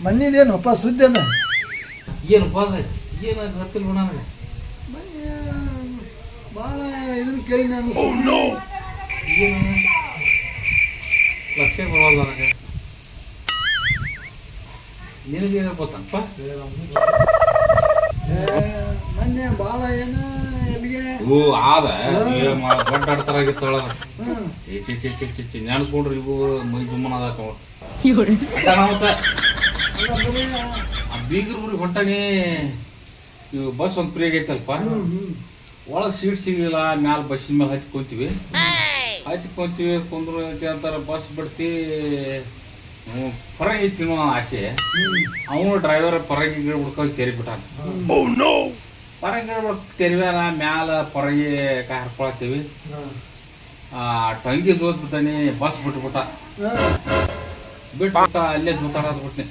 ಮನ್ನಿದೇನಪ್ಪ ಸುದ್ದಿ ಅದ ಏನಪ್ಪ ಅದ ಏನು ಗೊತ್ತಿಲ್ಲ ನನಗೆ ಭಾಳ ಇದನ್ನ ಕೇಳಿ ನಾನು. ಏನು? ಲಕ್ಷ ಬರೋಲ್ಲ ನನಗೆ. ನಿನಗೇನು ಗೊತ್ತಪ್ಪ? ಮೊನ್ನೆ ಭಾಳ ಏನು ಎಲ್ಲಿಗೆ? ಓ ಆದ. ದೊಡ್ಡ ಆಡ್ತಾರ ಆಗಿತ್ತಳ ಹ್ಮ್. ಚಿ ಚಿ ಚಿ ಚಿ ಚಿ ಇವು ನೆನ್ಸ್ಕೊಂಡ್ರಿ ಇವು ಮೈ ಜುಮ್ಮನ ಬೀಗರ್ ಊರಿಗೆ ಹೊಂಟಾನೆ ಇವು ಬಸ್ ಒಂದು ಫ್ರೀ ಆಗೈತಲ್ಪ? ಒಳಗೆ ಸೀಟ್ ಸಿಗಲಿಲ್ಲ ಮ್ಯಾಲ ಬಸ್ಸಿನ ಮೇಲೆ ಹತ್ತಿ ಕುಂತೀವಿ. ಹತ್ತಿ ಕುಂತೀವಿ ಕುಂದ್ರು ಅಂತಾರ ಬಸ್ ಬಿಡ್ತಿ. ಪರಂಗಿ ತಿನ್ನೋ ಆಸೆ. ಅವನು ಡ್ರೈವರ್ ಪರಂಗಿ ಗಿಡ ಹುಡ್ಕೊಂಡು ತೆರಿ ಬಿಟ್ಟಾನ. ಪರಂಗಿ ಗಿಡ ತೆರಿವ್ಯಾನ ಮ್ಯಾಲ ಪರಂಗಿ ಕಾಯಿ ಹರ್ಕೊಳತ್ತೀವಿ. ಆ ಟಂಗಿ ದೋದ್ಬಿಟ್ಟಾನೆ ಬಿಟ್ಟಾನಿ ಬಸ್ ಬಿಟ್ಬಿಟ್ಟ. ಬಿಟ್ಟು ಬಿಟ್ಬಿಟ್ಟ ಅಲ್ಲೇ ಜೂತಾಡೋದು ಬಿಟ್ನಿ.